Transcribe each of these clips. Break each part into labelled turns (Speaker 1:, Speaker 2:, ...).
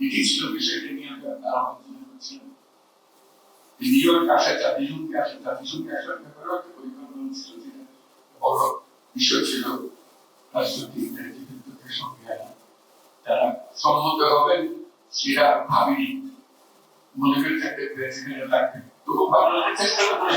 Speaker 1: এটি ছিল বিষয়টা নিয়ে আমরা আলোচনা করছিলাম নিউ ইয়র্ক আসা জাতিসংঘে আসা জাতিসংঘে আসার ব্যাপারেও একটা পরিকল্পনা ছিল যেটা বড় বিষয় ছিল রাজনৈতিক নেতৃত্বের সঙ্গে তারা সম্মত হবেন, সেটা ভাবিনি। মনে করে থাকতে প্রেসিডেন্ট লাগবে। তবু বাংলাদেশ চেষ্টা করে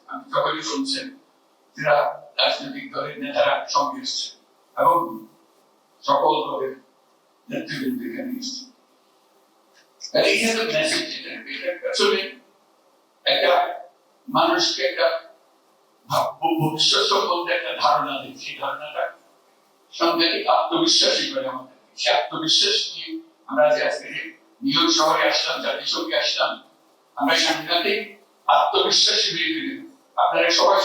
Speaker 1: সবাই শুনছেন যারা রাজনৈতিক দলের নেতারা সঙ্গে এসছে এবং সকল দলের নেতৃবৃন্দ এখানে এসছে। এই যে মেসেজ এটা এটা আসলে একটা মানুষকে একটা ভবিষ্যৎ সম্বন্ধে একটা ধারণা দেয়। সেই ধারণাটা সাংঘাতিক আত্মবিশ্বাসী করে আমাদের। সে আত্মবিশ্বাস নিয়ে আমরা যে আজকে নিউ শহরে আসলাম, জাতিসংঘে আসলাম, আমরা সাংঘাতিক আত্মবিশ্বাসী হয়ে গেলেন আপনারা সবাই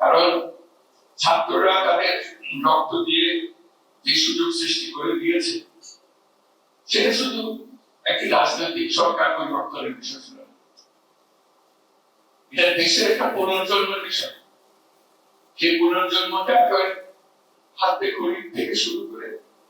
Speaker 1: কারণ ছাত্ররা তাদের রক্ত দিয়ে যে সুযোগ সৃষ্টি করে দিয়েছে, সেটা শুধু একটি রাজনৈতিক সরকার পরিবর্তনের বিষয় ছিল। এটা দেশের একটা পুনর্জন্মের বিষয়। সেই পুনর্জন্মটা হাতে খড়ি থেকে শুরু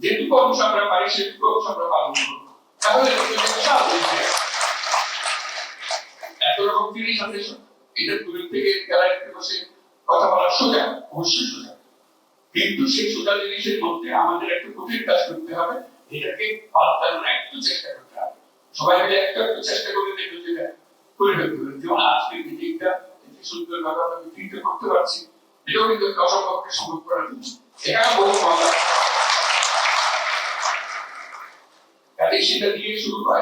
Speaker 1: যেটুকু অংশ আমরা পারি সেটুকু অংশ আমরা পালন করব। তাহলে। এত রকম জিনিস আছে এটা দূরের থেকে গ্যালারিতে বসে কথা বলা সোজা, অবশ্যই সোজা। কিন্তু সেই সোজা জিনিসের মধ্যে আমাদের একটু কঠিন কাজ করতে হবে, এটাকে পাল্টানোর একটু চেষ্টা করতে হবে। সবাই মিলে একটু একটু চেষ্টা করে দেখব যেটা করে ফেলতে যেমন আজকের মিটিংটা এটি সুন্দর ভাবে আমরা মিটিংটা করতে পারছি, এটাও কিন্তু একটা অসম্ভবকে সম্ভব করার জন্য। এখানে বহু কথা কাজে সেটা দিয়ে শুরু করা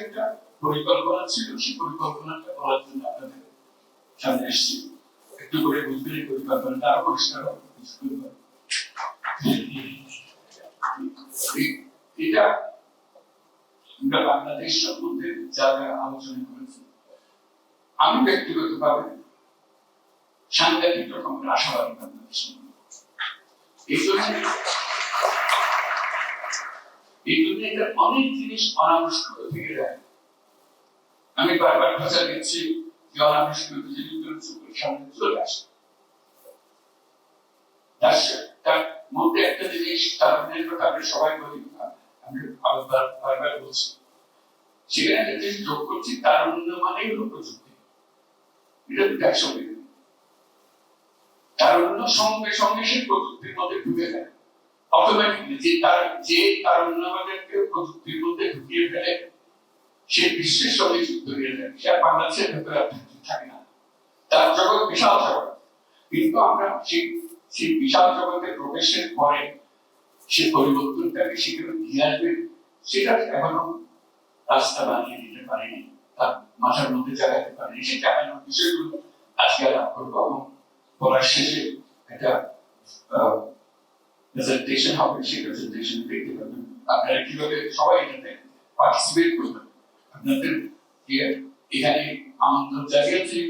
Speaker 1: একটা পরিকল্পনা ছিল। সেই পরিকল্পনাটা করার জন্য আপনাদের সামনে একটু করে বুঝবেন এই পরিকল্পনাটা আরও পরিষ্কার হবে। এটা আমরা বাংলাদেশ সম্বন্ধে যা যা আলোচনা করেছি, আমি ব্যক্তিগতভাবে সাংঘাতিক রকমের আশাবাদী বাংলাদেশ এই জন্য এই জন্য অনেক জিনিস অনাবিষ্কৃত থেকে যায়। আমি বারবার দিচ্ছি যে অনাবিষ্কৃত জিনিসগুলো চোখের সামনে চলে আসে। তার মধ্যে একটা জিনিস আমরা সবাই বলি, আমি বারবার বলছি। সেখানে একটা জিনিস যোগ করছি তারুণ্য মানেই হলো প্রযুক্তি এটা দুটো একসঙ্গে। তারুণ্য সঙ্গে সঙ্গে সে প্রযুক্তির মধ্যে ঢুকে যায়। অটোমেটিকলি যে তার যে তারুণ্য আমাদেরকে প্রযুক্তির মধ্যে ঢুকিয়ে ফেলে, সে বিশ্বের সঙ্গে যুক্ত হয়ে যায়। সে আর বাংলাদেশের ভেতরে আর থাকে না। তার জগৎ বিশাল জগৎ। কিন্তু আমরা সেই সেই বিশাল জগতে প্রবেশের পরে সে পরিবর্তনটাকে সেখানে দিয়ে আসবে, সেটা এখনও রাস্তা বানিয়ে দিতে পারেনি, তার মাথার মধ্যে জাগাতে পারেনি। সে জাগানোর বিষয়গুলো আজকে আলাপ করব এবং পড়ার শেষে একটা প্রেজেন্টেশন হবে সেই প্রেজেন্টেশন দেখতে পাবেন আপনারা কীভাবে সবাই এটা দেখেন পার্টিসিপেট করবেন? আপনাদের এখানে আমন্ত্রণ জানিয়েছি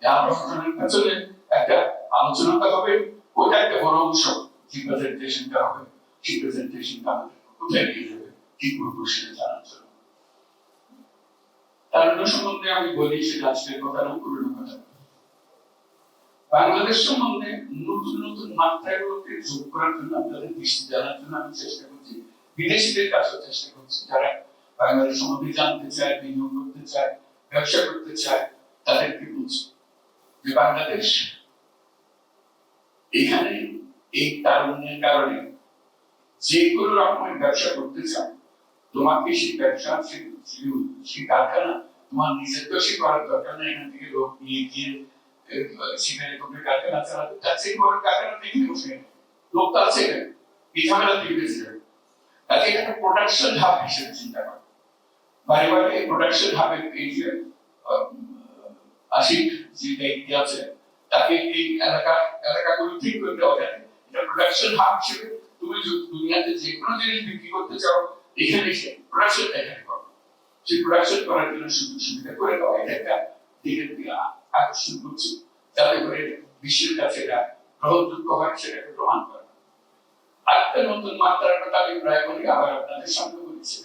Speaker 1: যে আমন্ত্রণের পেছনে একটা আলোচনাটা হবে ওটা একটা বড় অংশ। যে প্রেজেন্টেশনটা হবে সেই প্রেজেন্টেশনটা কোথায় নিয়ে যাবে, কি করব সেটা জানার জন্য। তার সম্বন্ধে আমি বলি, সেটা আজকের কথা না পুরনো কথা। বাংলাদেশ সম্বন্ধে নতুন নতুন মাত্রাগুলোকে যোগ করার জন্য আপনাদের দৃষ্টি জানার জন্য আমি চেষ্টা করছি। বিদেশিদের কাছেও চেষ্টা করছি। যারা বাংলাদেশ সম্বন্ধে জানতে চায়, বিনিয়োগ করতে চায়, ব্যবসা করতে চায়, তাদেরকে বলছি যে বাংলাদেশ এখানে এই তারুণ্যের কারণে যে কোনো রকমের ব্যবসা করতে চায়, তোমাকে সেই ব্যবসা, সেই কারখানা তোমার নিজের তো সে করার দরকার নেই। এখান থেকে লোক নিয়ে গিয়ে সেখানে তোমরা কারখানা চালাতে তার চেয়ে কারখানা থেকে বসে লোক তো আছে এই যে তাকে এলাকা ঠিক করে দেওয়া এটা প্রোডাকশন হাব হিসেবে তুমি দুনিয়াতে যে কোনো জিনিস বিক্রি করতে চাও, এখানে এসে প্রোডাকশন এখানে করো সেই প্রোডাকশন করার জন্য সুযোগ সুবিধা করে দেওয়া এটা একটা আকর্ষণ যাতে করে বিশ্বের কাছে এটা গ্রহণযোগ্য হয়, সেটাকে প্রমাণ নতুন প্রায় বলি আবার আপনাদের বলেছি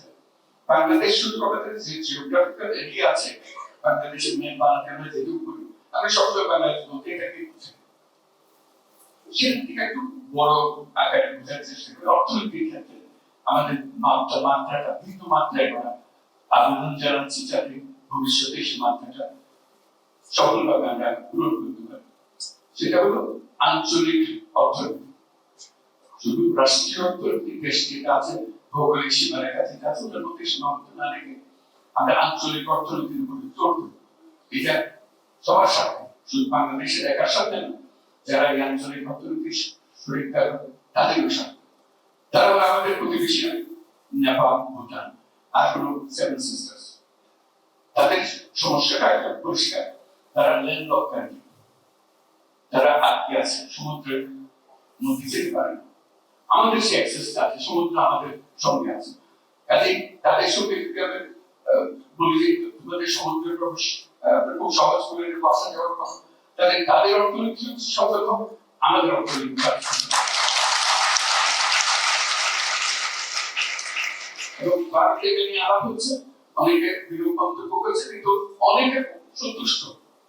Speaker 1: বাংলাদেশ শুধু যে জিওগ্রাফিক্যাল আছে, বাংলাদেশের মেন বানাতে আমরা করি আমি সবসময় বাংলাদেশ বলতে এটাকে বুঝি। থেকে একটু বড় আকারে বোঝার চেষ্টা করি। ক্ষেত্রে আমাদের মাত্রা, মাত্রাটা ভিন্ন মাত্রায় করা আবেদন জানাচ্ছি যাতে ভবিষ্যতে সেই মাত্রাটা সফলভাবে আমরা পূরণ করতে পারি। সেটা হলো আঞ্চলিক অর্থনীতি। শুধু রাষ্ট্রীয় অর্থনীতি ভৌগোলিক ওটার মধ্যে সীমাবদ্ধ না রেখে আমরা আঞ্চলিক অর্থনীতির উপরে জোর দেব এটা সবার সাথে, শুধু বাংলাদেশের একার সাথে না, যারা এই আঞ্চলিক অর্থনীতির শরীর তাদেরও সাথে। তারা আমাদের প্রতিবেশী নেপাল, ভুটান, আর হলো সেভেন সিস্টার্স তাদের সমস্যাটা পরিষ্কার। তারা লেন লক কান্ট্রি তারা আটকে আছে সমুদ্রের মধ্যে যেতে পারে আমাদের সে অ্যাক্সেসটা আছে, সমুদ্র আমাদের সঙ্গে আছে। কাজেই তাদের সঙ্গে যদি আমি বলি যে তোমাদের সমুদ্রের প্রবেশ খুব সহজ করে বাসা যাওয়ার কথা, তাহলে তাদের অর্থনীতি সফল হবে আমাদের অর্থনীতি এবং ভারতকে নিয়ে আলাপ হচ্ছে, অনেকে বিরূপ মন্তব্য করেছে, কিন্তু অনেকে সন্তুষ্ট।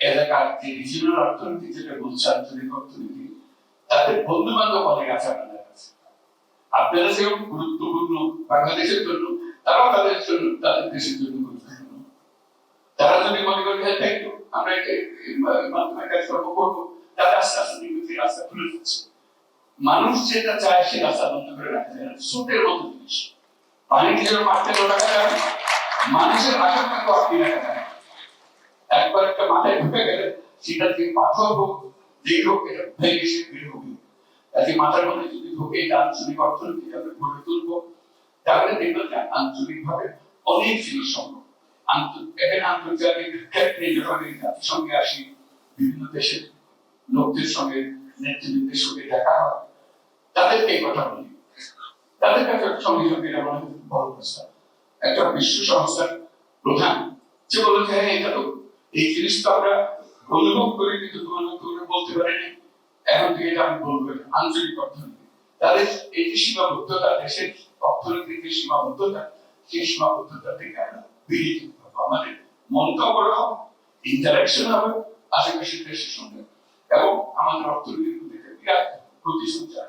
Speaker 1: এলাকার যে রিজিনাল অর্থনীতি, যেটা আঞ্চলিক অর্থনীতি, তাদের বন্ধু বান্ধব অনেক আছে আপনাদের কাছে। আপনারা গুরুত্বপূর্ণ বাংলাদেশের জন্য, তারাও তাদের জন্য, তাদের দেশের জন্য গুরুত্বপূর্ণ। তারা যদি মনে করেন হ্যাঁ আমরা এটা মাধ্যমে করব তাদের আস্তে আস্তে যে রাস্তা খুলে যাচ্ছে। মানুষ যেটা চায়, সে রাস্তা বন্ধ করে রাখা যায় না মতো জিনিস। যেন মানুষের আশঙ্কা। একবার একটা মাথায় ঢুকে গেলে সেটা যে পাথর হোক যেই হোক, এটা ভেঙে সে বের হবে মাথার মধ্যে যদি ঢুকে এটা আঞ্চলিক অর্থনীতি আমরা গড়ে তুলবো, তাহলে দেখবেন যে অনেক জিনিস সম্ভব। এখানে আন্তর্জাতিক ক্ষেত্রে যখন এই আসি, বিভিন্ন দেশের লোকদের সঙ্গে, নেতৃবৃন্দের সঙ্গে দেখা হয়, তাদেরকে এই কথা বলি। তাদের কাছে সঙ্গে সঙ্গে বড় প্রস্তাব একটা বিশ্ব সংস্থার প্রধান যে বলে যে হ্যাঁ এটা তো এই জিনিস তো আমরা অনুভব করি, কিন্তু তোমার তোমরা বলতে পারিনি। এখন থেকে আমি বলব আঞ্চলিক অর্থনীতি। তাদের এই যে সীমাবদ্ধতা, দেশের অর্থনীতির যে সীমাবদ্ধতা, সেই সীমাবদ্ধতা থেকে আমরা বেরিয়ে যেতে পারব। আমাদের মনটাও করা হবে ইন্টারাকশন হবে, আশেপাশের দেশের সঙ্গে। এবং আমাদের অর্থনীতির প্রতি একটা বিরাট প্রতিসঞ্চার।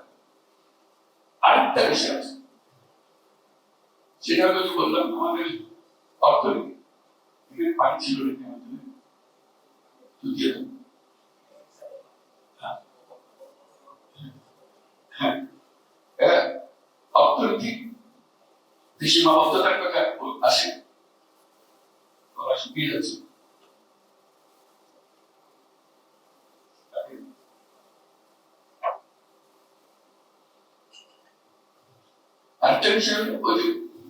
Speaker 1: আরেকটা বিষয় আছে, সেটা যে বললাম, আমাদের অর্থনীতি। এখানে পানি ছিল অর্থনৈতিক যে সীমাবদ্ধতার কথা আসে ওরা শুকিয়ে ওই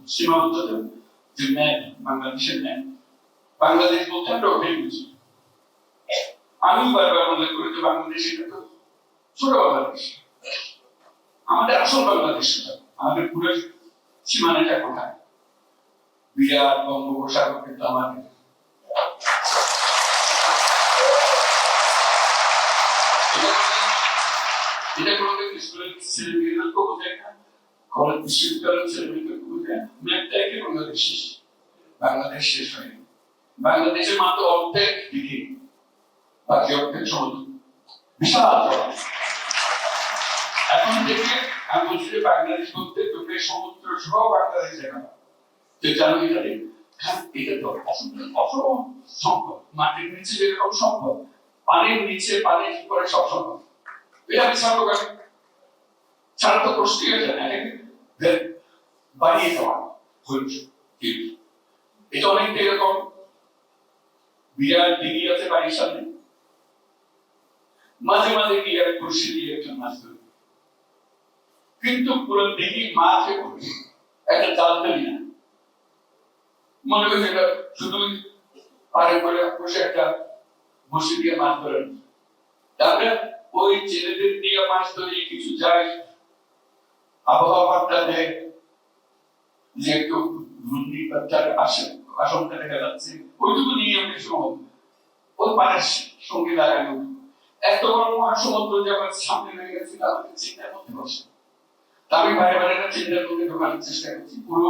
Speaker 1: সীমাবদ্ধতা যে ন্যায়, বাংলাদেশের ন্যায়, বাংলাদেশ বলতে আমরা আমি বারবার উল্লেখ করি যে বাংলাদেশ এটা তো ছোট বাংলাদেশ। আমাদের আসল বাংলাদেশ? আমাদের পুরো সীমানাটা কোথায়? বিরাট বঙ্গোপসাগর কিন্তু আমাদের। এটা কোনোদিন স্কুলের ছেলেমেয়েদেরকেও বোঝায় না? কলেজ বিশ্ববিদ্যালয়ের ছেলেমেয়েদেরকে বোঝায় না? ম্যাপটা একে বাংলাদেশ শেষ? বাংলাদেশ শেষ হয়নি। বাংলাদেশের মাত্র অর্ধেক দিকে অর্ধেক সমুদ্র বিশাল এখন থেকে আমি বলছি যে বাংলাদেশ তোমরা সমুদ্র সহ বাংলাদেশ যে জানো এটা। হ্যাঁ, এটা তো অসম্ভব অসম্ভব সম্ভব মাটির নিচে যেরকম সম্ভব পানির নিচে উপরে সব সম্ভব এটা আমি ছাড়বো ছাড়া তো কষ্টই হয়ে যায় না এটাকে বাড়িয়ে দেওয়া কিন্তু এটা অনেকটা এরকম বিরাট দিঘি আছে বাড়ির সামনে। মাঝে মাঝে গিয়ে আমি বসে দিয়ে একটা মাছ ধরি কিন্তু পুরো দিঘি মাছে একটা জাল ফেলি না। মনে হয় যেটা শুধু পারে করে বসে একটা বসে দিয়ে মাছ ধরে তারপরে ওই ছেলেদের দিয়ে মাছ ধরে কিছু যায়, আবহাওয়া বার্তা দেয়, যে একটু ঘূর্ণিপাতার আসে, আশঙ্কা দেখা যাচ্ছে। ওইটুকু নিয়ে আমি সময় ওই পানের সঙ্গে লাগানো এত বসে আমি বাইরে বাইরে চিন্তার মধ্যে ঢোকানোর চেষ্টা করছি। পুরো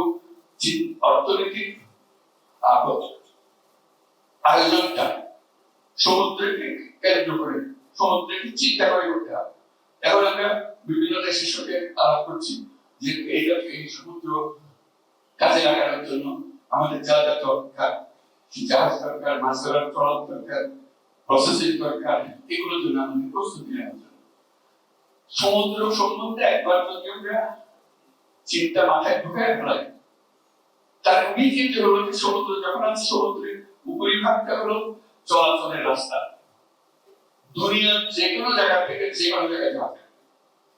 Speaker 1: অর্থনীতির আয়োজনটা সমুদ্রকে কেন্দ্র করে সমুদ্রকে চিন্তা করে করতে হবে। এখন আমরা বিভিন্ন দেশের সঙ্গে আলাপ করছি যে এইটা এই সমুদ্র কাজে লাগানোর জন্য আমাদের যা যা দরকার, জাহাজ দরকার, মাছ ধরার ট্রলার দরকার প্রসেসিং দরকার। এগুলোর জন্য আমাদের প্রস্তুতি জন্য সমুদ্র সম্বন্ধে একবার যদি আমরা চিন্তা মাথায় ঢুকায় ফেলাই তার ইমিডিয়েট হলো যে সমুদ্র যখন আছে সমুদ্রের হলো চলাচলের রাস্তা। দুনিয়ার যে কোনো জায়গা থেকে যে কোনো জায়গায় যাওয়া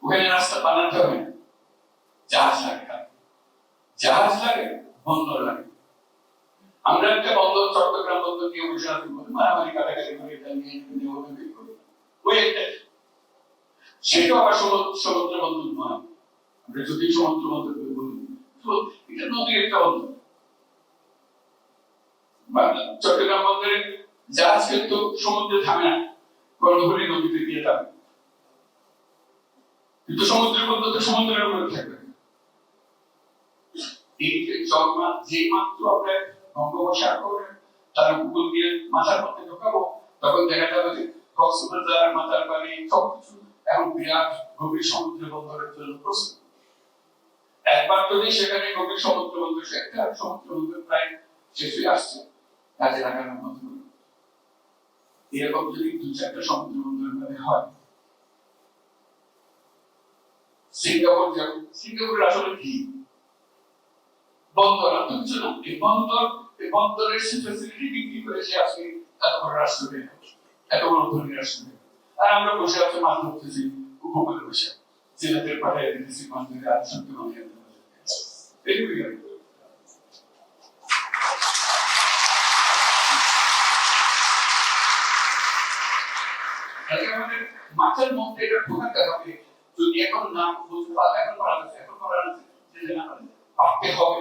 Speaker 1: ওখানে রাস্তা বানাতে হবে জাহাজ লাগে। জাহাজ লাগে, বন্দর লাগে। আমরা একটা বন্দর চট্টগ্রাম বন্দর নিয়ে বসে আছি বলে মারামারি কাটাকাটি করে এটা নিয়ে নিয়ে ওই একটা সেটাও আবার সমুদ্র বন্দর নয়। আমরা যদি সমুদ্র বন্দর বলি, তো এটা নদীর একটা বন্দর চট্টগ্রাম বন্দরে জাহাজ কিন্তু সমুদ্রে থামে না, কর্ণফুলী নদীতে গিয়ে থামে। কিন্তু সমুদ্রের বন্দর তো সমুদ্রের উপরে থাকবে এই যে মাত্র আমরা বঙ্গোপসাগর তার গুগল দিয়ে মাথার মধ্যে ঢোকাবো, তখন দেখা যাবে যে কক্সবাজার মাথার বাড়ি সবকিছু এখন বিরাট গভীর সমুদ্র বন্দরের জন্য প্রস্তুত। একবার যদি সেখানে গভীর সমুদ্র বন্দর একটা সমুদ্র বন্দর প্রায় শেষ হয়ে আসছে, কাজে লাগানোর মতো। এরকম যদি দু চারটা সমুদ্র বন্দর ভাবে হয়। সিঙ্গাপুর যেমন, সিঙ্গাপুরের আসলে কি? বন্দর, আর তো কিছু না। এই বন্দর বন্দরের সে ফ্যাসিলিটি বিক্রি করে সে আজকে এত বড় রাষ্ট্র এত বড় ধনী রাষ্ট্র আর আমরা বসে আছি মাছ ধরতেছি উপকূলে বসে। জেলাদের পাঠায় দিতেছি মাছ ধরে আর সত্যি আমাদের মাছের মধ্যে এটা ঢোকাতে হবে। যদি এখন না বুঝতে পারে, এখন করা যাচ্ছে এখন করা যাচ্ছে যে না পারতে হবে।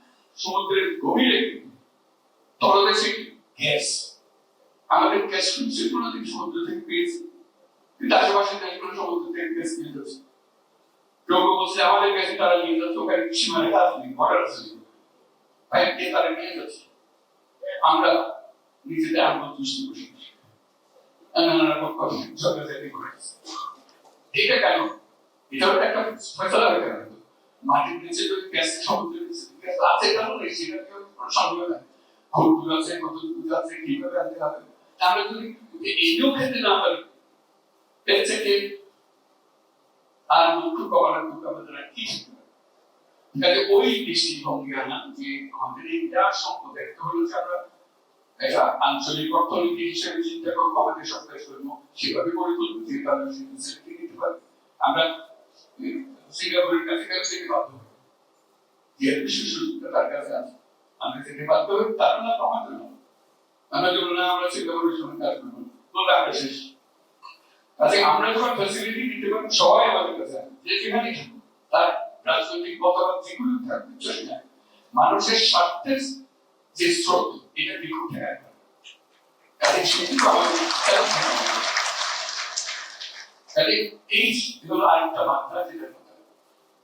Speaker 1: সমুদ্রের গভীরে তলদেশে গ্যাস আমাদের গ্যাস খুঁজছে কোনোদিন সমুদ্র থেকে পেয়েছি। কিন্তু আশেপাশে কোনো সমুদ্র থেকে গ্যাস নিয়ে যাচ্ছে। কেউ বলছে আমাদের তারা নিয়ে যাচ্ছে ওখানে সীমানে কাজ নেই বর্ডার আছে পাইপ দিয়ে তারা নিয়ে যাচ্ছে? আমরা নিজেদের আগ্রহ সৃষ্টি করি। নানা রকম কথা ঝগড়াঝাটি করে এটা কেন? এটা একটা হয়ে গেল মাটির নিচে যদি গ্যাস সমুদ্রের নিচে গ্যাস আছে, কারণে সেটা কেউ কোনো সন্দেহ নাই। কতটুকু আছে কতটুকু আছে, কীভাবে আনতে হবে? আমরা যদি এইও খেতে না পারি, এর থেকে আর দুঃখ কমানোর দুঃখ আমাদের কি শিখতে ওই দৃষ্টিভঙ্গি আনা যে আমাদের এই বিরাট সম্পদ। একটা হলো যে আমরা এটা আঞ্চলিক অর্থনীতি হিসেবে চিন্তা করব, আমাদের সরকার জন্য সেভাবে গড়ে তুলবো, যে তারা সেই নিতে পারে। আমরা সিঙ্গাপুরের কাছে গেলে সেটি বাধ্য যেহেতু সেই সুযোগটা তার কাছে আছে আমরা সেটি বাধ্য হই, তার না কমাতে না আমরা যদি না, আমরা সিঙ্গাপুরের সঙ্গে কাজ করব তাহলে আমরা শেষ কাজে আমরা যখন ফ্যাসিলিটি দিতে পারি, সবাই আমাদের কাছে। যে যেখানে তার রাজনৈতিক মতামত যেগুলো থাকবে, চলে যায় মানুষের স্বার্থের যে স্রোত, এটা বিক্ষুব্ধ ঠেকায়। কাজে সেগুলো আমাদের। কাজে এই হলো আরেকটা মাত্রা যেটা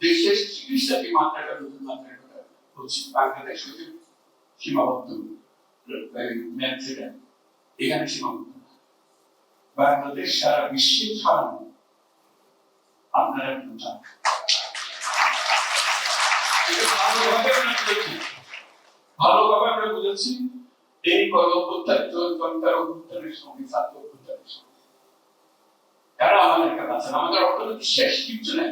Speaker 1: দেশের চিকিৎসাকে মাত্রাটা নতুন মাত্রার বলছি বাংলাদেশ হচ্ছে সীমাবদ্ধ। এখানে সীমাবদ্ধ। বাংলাদেশ সারা বিশ্বে ছড়ানো আপনারা এটা ভালোভাবে আমরা বুঝেছি। এই গণ অভ্যুত্থান জনতার অভ্যুত্থানের সঙ্গে, ছাত্র আমাদের অর্থনীতি শেষ কিছু নেই।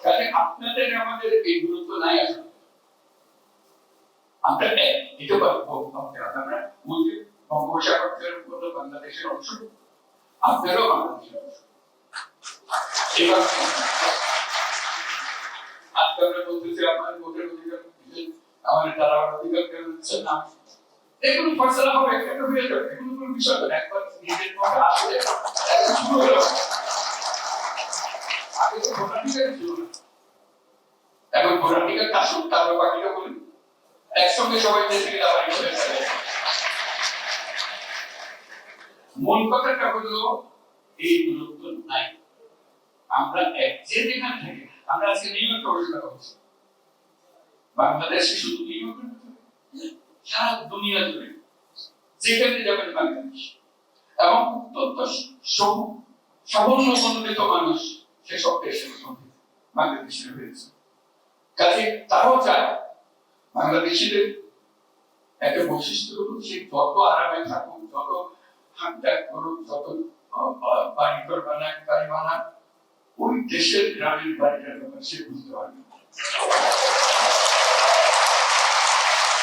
Speaker 1: কাজে আপনাদের আমাদের এই গুরুত্ব নাই আসলে। আমরা এটা আমরা যে বঙ্গোপসাগরের উপর বাংলাদেশের অংশ। আপনারাও বাংলাদেশের অংশ। আমরা তারা অধিকার কেন দিচ্ছেন না? এগুলো ফয়সালা হবে, একটা হয়ে যাবে এগুলো কোনো বিষয় না একবার নিজের মধ্যে আসলে আগে তো ভোটাধিকার ছিল না এখন তারপর বাকিটা বলি একসঙ্গে সবাই মূল কথাটা হলো, এই দূরত্ব নাই। আমরা এক যে যেখানে থাকি, আমরা আজকে নিউ করছি। বাংলাদেশে শুধু নিউ সারা দুনিয়া জুড়ে। যেখানে যাবেন বাংলাদেশ। এবং অত্যন্ত সামান্য মনোনীত মানুষ সেসব দেশের মধ্যে বাংলাদেশের হয়েছে কাজে তারাও চায় বাংলাদেশিদের একটা বৈশিষ্ট্য সে যত আরামে থাকুক যত হাঁকডাক করুক যত আহ, বাড়ি ওই দেশের গ্রামের ব্যাপার সে বুঝতে পারবে।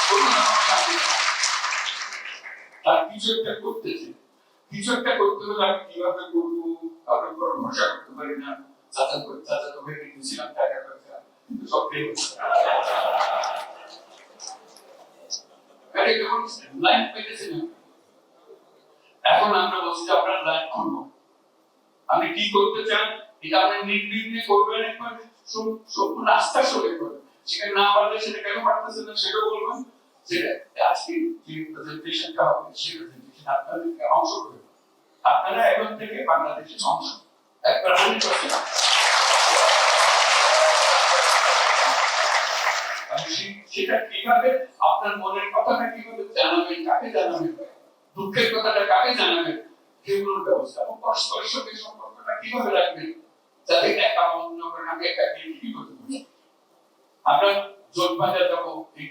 Speaker 1: কোনো। তার কিছু একটা করতেছে কিছু একটা করতে হলে আমি কীভাবে করব কারোর উপর ভরসা করতে পারি না চাচা চাচা তো ভেবে টাকা আরে যখন লাইন পেতেছে না এখন আমরা বলছি আপনার লাইন খুলবো আপনি কি করতে চান এটা আপনি নির্বিঘ্নে করবেন একবার আস্থা সরে করবেন সেখানে না পারলে সেটা কেন পারতেছে না সেটাও বলবেন সেটা আজকে যে প্রেজেন্টেশনটা হবে সেই প্রেজেন্টেশন আপনাদেরকে অংশ করবে আপনারা এখন থেকে বাংলাদেশের অংশ একবার হান্ড্রেড পার্সেন্ট সেটা কীভাবে, আপনার মনের কথাটা কীভাবে জানাবেন, কাকে জানাবেন? দুঃখের কথাটা কাকে জানাবেন? সেগুলোর ব্যবস্থা। এবং পরস্পরের সঙ্গে সম্পর্কটা কীভাবে রাখবেন? যাতে একা অন্য আমি একা কি করতে আমরা জোট বাজার যাব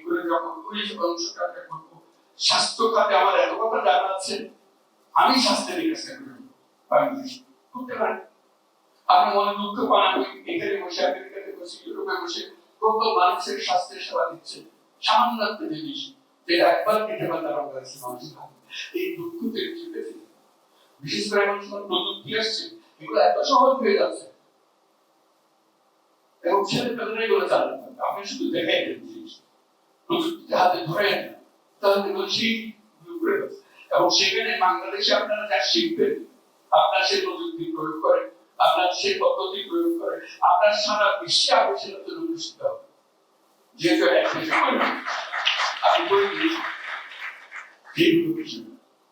Speaker 1: করে যাব ওই অংশটা করব, স্বাস্থ্য খাতে আমার এত কথা জানা আছে, আমি স্বাস্থ্যের কাছে করতে পারি। আপনি মনে দুঃখ পান, আমি এখানে বসে আমেরিকাতে বসে ইউরোপে বসে মানুষের সেবা দিচ্ছে। সামান্য একটা জিনিস যেটা একবার কাছে মানুষ এই দুঃখ। বিশেষ করে সময় আসছে? এগুলো এত সহজ হয়ে যাচ্ছে। এবং ছেলে পেলেরাই এগুলো আপনি শুধু দেখাই দেন জিনিস প্রযুক্তিতে হাতে ধরে তাহলে সেই। এবং সেখানে বাংলাদেশে আপনারা যা শিখবেন, আপনার সেই প্রযুক্তি প্রয়োগ করে আপনার সেই পদ্ধতি প্রয়োগ করে, আপনার সারা বিশ্বে আবিষ্কার জন্য অনুষ্ঠিত হবে যেহেতু সময় আমি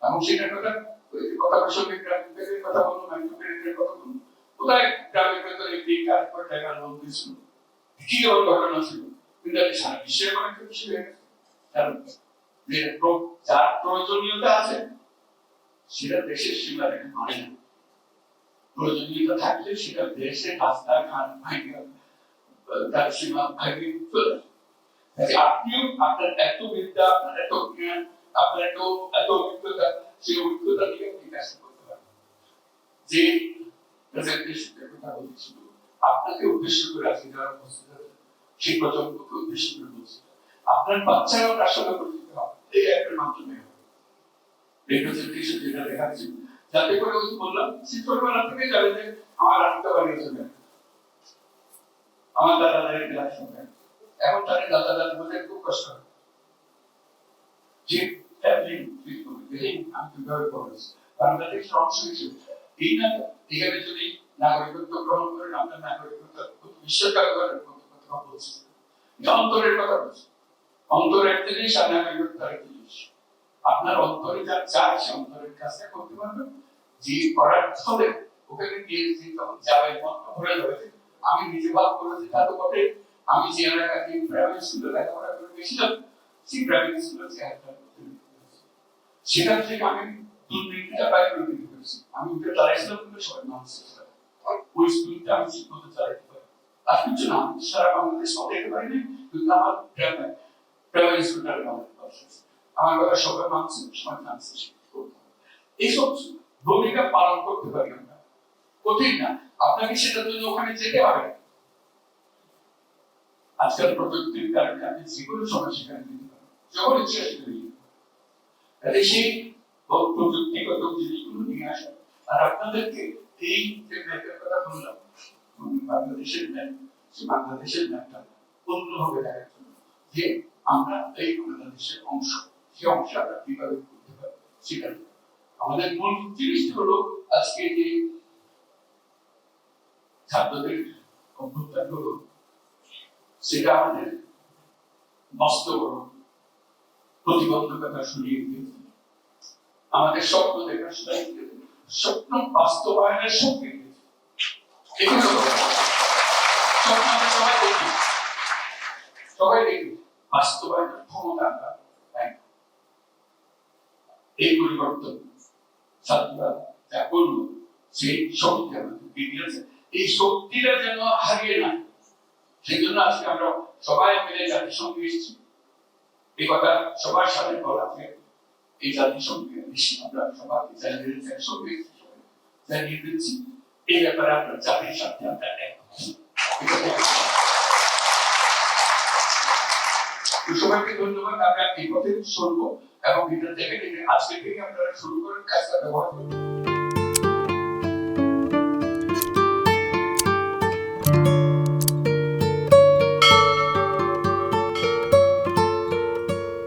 Speaker 1: এবং সেটা কথা কথা বলুন কথা বলুন। কোথায় গ্রামের ভেতরে একটি টাকা লোন দিয়েছিল? কি ঘটনা ছিল। কিন্তু আমি সারা বিশ্বে অনেক কিছু কারণ যার প্রয়োজনীয়তা আছে, সেটা দেশের সীমা রেখে মানে না। প্রয়োজনীয়তা থাকলে সেটা দেশের রাস্তাঘাট, ভাঙে, তার সীমা ভাঙে চলে আসে। আপনিও আপনার এত বিদ্যা, আপনার এত জ্ঞান, আপনার এত এত অভিজ্ঞতা, সেই অভিজ্ঞতা দিয়ে আপনি কাজ করতে পারেন যে প্রেজেন্টেশনের কথা বলছিল আপনাকে উদ্দেশ্য করে আজকে যারা উপস্থিত সেই প্রজন্মকে উদ্দেশ্য করে বলছি, আপনার বাচ্চারাও তার সাথে পরিচিত হবে। এই অ্যাপের মাধ্যমে। হবে রিপ্রেজেন্টেশন যেটা দেখাচ্ছি যাতে করে ওই বললাম ছোটবেলা থেকে যাবে যে আমার আত্মা বানিয়েছে আমার দাদা দাঁড়িয়ে ক্লাস শুনবেন এখন তাদের দাদা দাদি বলতে খুব কষ্ট হয়। ফ্যামিলি এই না এখানে যদি নাগরিকত্ব গ্রহণ করেন নাগরিকত্ব বিশ্বকাল করেন কথা বলছি। অন্তরের কথা বলছি। অন্তরের জিনিস আর নাগরিকত্ব আরেক জিনিস। আপনার অন্তরে যা চায় সে অন্তরের কাজটা করতে পারবেন। যে করার ফলে ওখানে গিয়ে যে তখন যাবে, মন ভরে আমি নিজে ভাব করেছি তা তো বটে। আমি যে এলাকাতে প্রাইভেট স্কুলে লেখাপড়া করে গেছিলাম, সেই প্রাইভেট স্কুলে চেহারা সেখান থেকে আমি দুর্নীতিটা বাইরে করে দিতে পেরেছি আমি উঠে বলে সবাই মানুষ ওই স্কুলটা আমি ঠিক চালাইতে পারি। আর কিছু না সারা বাংলাদেশ সব দেখতে পারিনি কিন্তু আমার গ্রামে স্কুলটা আমাদের। আমার কথা সবাই মানছে, সবাই এইসব ভূমিকা পালন করতে পারি আমরা। কঠিন না। আপনাকে সেটার জন্য ওখানে যেতে হবে। আজকাল প্রযুক্তির কারণে আপনি যে কোনো সময় সেখানে যেতে পারেন। যখন তাহলে সেই প্রযুক্তিগত জিনিসগুলো নিয়ে আসা। আর আপনাদেরকে এই যে কথা বললাম বাংলাদেশের ম্যাপ, সে বাংলাদেশের ম্যাপটা অন্যভাবে দেখার জন্য যে আমরা এই বাংলাদেশের অংশ। অংশ আমরা করতে পারি আমাদের মূল জিনিসটা হলো আজকে যে অভ্যুত্থান সেটা আমাদের প্রতিবন্ধকতা আমাদের স্বপ্ন দিয়েছে, স্বপ্ন বাস্তবায়নের শক্তি সবাই দেখি। বাস্তবায়নের ক্ষমতা। এই পরিবর্তন ছাত্ররা যা সেই শক্তি আমাদের এই শক্তিটা যেন হারিয়ে না সেই জন্য আজকে আমরা সবাই মিলে জাতিসংঘে এসেছি। এই কথা সবার সাথে বলা এই জাতিসংঘে এসে আমরা সবাইকে জানিয়ে একসঙ্গে সবাই। জানিয়ে দিচ্ছি, এই ব্যাপারে আমরা জাতির সাথে আমরা একমত। ঠিক আছে? তো সবাইকে ধন্যবাদ। আমরা এই পথে চলবো এবং এটা থেকে আজকে থেকে আপনারা শুরু করেন কাজটা ব্যবহার করুন।